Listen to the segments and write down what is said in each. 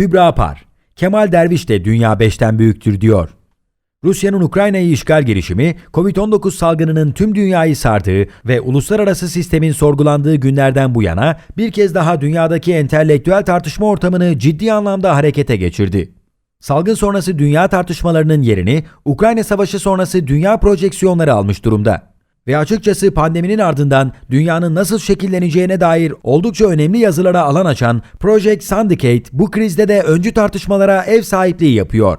Kübra Par, Kemal Derviş de dünya 5'ten büyüktür diyor. Rusya'nın Ukrayna'yı işgal girişimi, Covid-19 salgınının tüm dünyayı sardığı ve uluslararası sistemin sorgulandığı günlerden bu yana bir kez daha dünyadaki entelektüel tartışma ortamını ciddi anlamda harekete geçirdi. Salgın sonrası dünya tartışmalarının yerini Ukrayna Savaşı sonrası dünya projeksiyonları almış durumda. Ve açıkçası pandeminin ardından dünyanın nasıl şekilleneceğine dair oldukça önemli yazılara alan açan Project Syndicate bu krizde de öncü tartışmalara ev sahipliği yapıyor.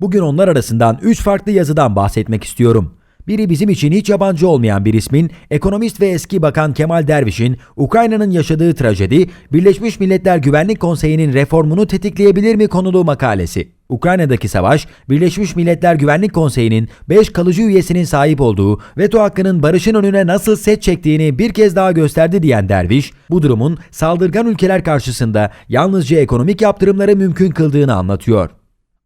Bugün onlar arasından 3 farklı yazıdan bahsetmek istiyorum. Biri bizim için hiç yabancı olmayan bir ismin, ekonomist ve eski bakan Kemal Derviş'in Ukrayna'nın yaşadığı trajedi, Birleşmiş Milletler Güvenlik Konseyi'nin reformunu tetikleyebilir mi konulu makalesi. Ukrayna'daki savaş, Birleşmiş Milletler Güvenlik Konseyi'nin 5 kalıcı üyesinin sahip olduğu veto hakkının barışın önüne nasıl set çektiğini bir kez daha gösterdi diyen Derviş, bu durumun saldırgan ülkeler karşısında yalnızca ekonomik yaptırımları mümkün kıldığını anlatıyor.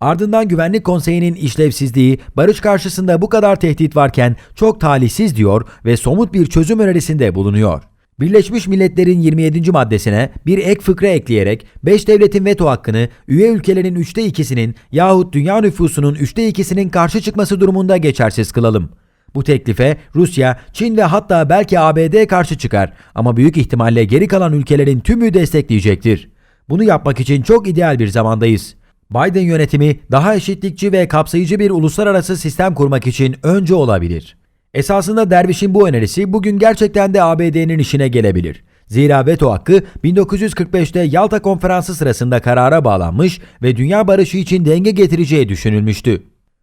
Ardından Güvenlik Konseyi'nin işlevsizliği, barış karşısında bu kadar tehdit varken çok talihsiz diyor ve somut bir çözüm önerisinde bulunuyor. Birleşmiş Milletler'in 27. maddesine bir ek fıkra ekleyerek 5 devletin veto hakkını üye ülkelerin 3'te 2'sinin yahut dünya nüfusunun 3'te 2'sinin karşı çıkması durumunda geçersiz kılalım. Bu teklife Rusya, Çin ve hatta belki ABD karşı çıkar ama büyük ihtimalle geri kalan ülkelerin tümü destekleyecektir. Bunu yapmak için çok ideal bir zamandayız. Biden yönetimi daha eşitlikçi ve kapsayıcı bir uluslararası sistem kurmak için önce olabilir. Esasında Derviş'in bu önerisi bugün gerçekten de ABD'nin işine gelebilir. Zira veto hakkı 1945'te Yalta Konferansı sırasında karara bağlanmış ve dünya barışı için denge getireceği düşünülmüştü.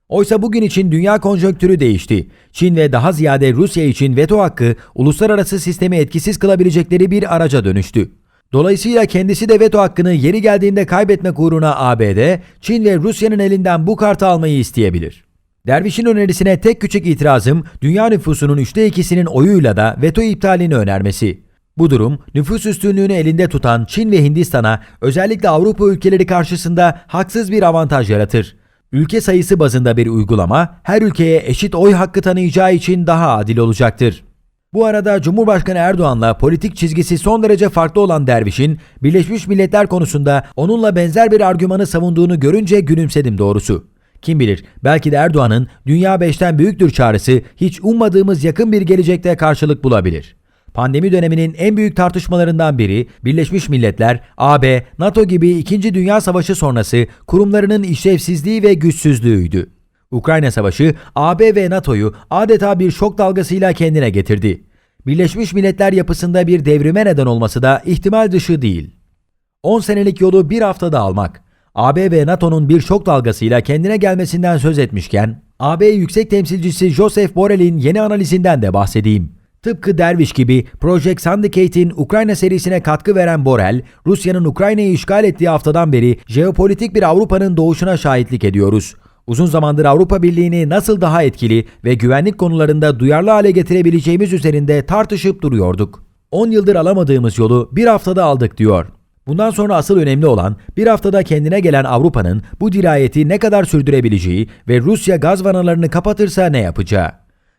Oysa bugün için dünya konjonktürü değişti. Çin ve daha ziyade Rusya için veto hakkı uluslararası sistemi etkisiz kılabilecekleri bir araca dönüştü. Dolayısıyla kendisi de veto hakkını yeri geldiğinde kaybetmek uğruna ABD, Çin ve Rusya'nın elinden bu kartı almayı isteyebilir. Derviş'in önerisine tek küçük itirazım dünya nüfusunun üçte ikisinin oyuyla da veto iptalini önermesi. Bu durum nüfus üstünlüğünü elinde tutan Çin ve Hindistan'a özellikle Avrupa ülkeleri karşısında haksız bir avantaj yaratır. Ülke sayısı bazında bir uygulama her ülkeye eşit oy hakkı tanıyacağı için daha adil olacaktır. Bu arada Cumhurbaşkanı Erdoğan'la politik çizgisi son derece farklı olan Derviş'in Birleşmiş Milletler konusunda onunla benzer bir argümanı savunduğunu görünce gülümsedim doğrusu. Kim bilir belki de Erdoğan'ın dünya beşten büyüktür çağrısı hiç ummadığımız yakın bir gelecekte karşılık bulabilir. Pandemi döneminin en büyük tartışmalarından biri Birleşmiş Milletler, AB, NATO gibi 2. Dünya Savaşı sonrası kurumlarının işlevsizliği ve güçsüzlüğüydü. Ukrayna Savaşı AB ve NATO'yu adeta bir şok dalgasıyla kendine getirdi. Birleşmiş Milletler yapısında bir devrime neden olması da ihtimal dışı değil. 10 senelik yolu bir haftada almak. AB ve NATO'nun bir şok dalgasıyla kendine gelmesinden söz etmişken, AB Yüksek Temsilcisi Joseph Borrell'in yeni analizinden de bahsedeyim. Tıpkı Derviş gibi Project Syndicate'in Ukrayna serisine katkı veren Borrell, Rusya'nın Ukrayna'yı işgal ettiği haftadan beri jeopolitik bir Avrupa'nın doğuşuna şahitlik ediyoruz. Uzun zamandır Avrupa Birliği'ni nasıl daha etkili ve güvenlik konularında duyarlı hale getirebileceğimiz üzerinde tartışıp duruyorduk. 10 yıldır alamadığımız yolu bir haftada aldık diyor. Bundan sonra asıl önemli olan bir haftada kendine gelen Avrupa'nın bu dirayeti ne kadar sürdürebileceği ve Rusya gaz vanalarını kapatırsa ne yapacağı.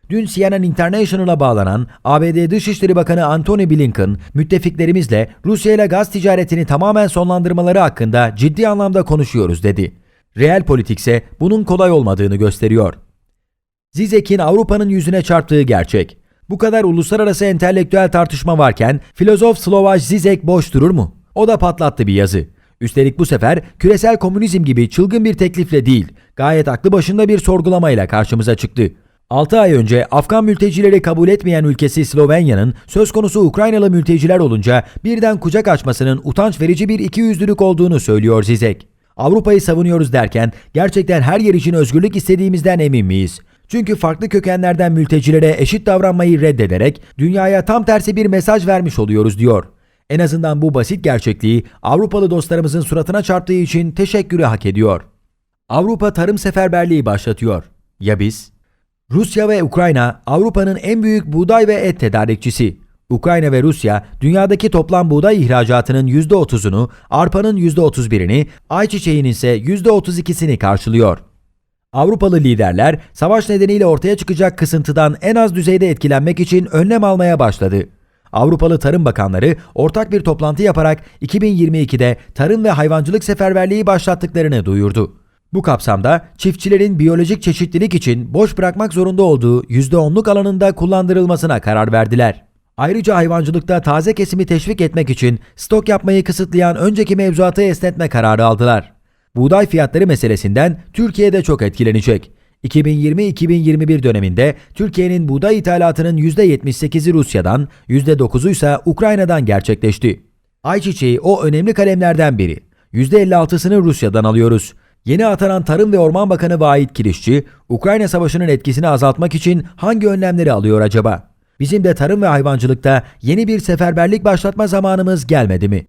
Dün CNN International'a bağlanan ABD Dışişleri Bakanı Antony Blinken, müttefiklerimizle Rusya ile gaz ticaretini tamamen sonlandırmaları hakkında ciddi anlamda konuşuyoruz dedi. Real politik ise bunun kolay olmadığını gösteriyor. Zizek'in Avrupa'nın yüzüne çarptığı gerçek. Bu kadar uluslararası entelektüel tartışma varken filozof Slovaj Zizek boş durur mu? O da patlattı bir yazı. Üstelik bu sefer küresel komünizm gibi çılgın bir teklifle değil, gayet aklı başında bir sorgulamayla karşımıza çıktı. 6 ay önce Afgan mültecileri kabul etmeyen ülkesi Slovenya'nın söz konusu Ukraynalı mülteciler olunca birden kucak açmasının utanç verici bir ikiyüzlülük olduğunu söylüyor Zizek. Avrupa'yı savunuyoruz derken gerçekten her yer için özgürlük istediğimizden emin miyiz? Çünkü farklı kökenlerden mültecilere eşit davranmayı reddederek dünyaya tam tersi bir mesaj vermiş oluyoruz diyor. En azından bu basit gerçekliği Avrupalı dostlarımızın suratına çarptığı için teşekkürü hak ediyor. Avrupa tarım seferberliği başlatıyor. Ya biz? Rusya ve Ukrayna Avrupa'nın en büyük buğday ve et tedarikçisi. Ukrayna ve Rusya dünyadaki toplam buğday ihracatının %30'unu, arpanın %31'ini, ayçiçeğinin ise %32'sini karşılıyor. Avrupalı liderler savaş nedeniyle ortaya çıkacak kısıntıdan en az düzeyde etkilenmek için önlem almaya başladı. Avrupalı Tarım Bakanları ortak bir toplantı yaparak 2022'de tarım ve hayvancılık seferberliği başlattıklarını duyurdu. Bu kapsamda çiftçilerin biyolojik çeşitlilik için boş bırakmak zorunda olduğu %10'luk alanında kullandırılmasına karar verdiler. Ayrıca hayvancılıkta taze kesimi teşvik etmek için stok yapmayı kısıtlayan önceki mevzuatı esnetme kararı aldılar. Buğday fiyatları meselesinden Türkiye'de çok etkilenecek. 2020-2021 döneminde Türkiye'nin buğday ithalatının %78'i Rusya'dan, %9'u ise Ukrayna'dan gerçekleşti. Ayçiçeği o önemli kalemlerden biri. %56'sını Rusya'dan alıyoruz. Yeni atanan Tarım ve Orman Bakanı Vahit Kirişçi, Ukrayna Savaşı'nın etkisini azaltmak için hangi önlemleri alıyor acaba? Bizim de tarım ve hayvancılıkta yeni bir seferberlik başlatma zamanımız gelmedi mi?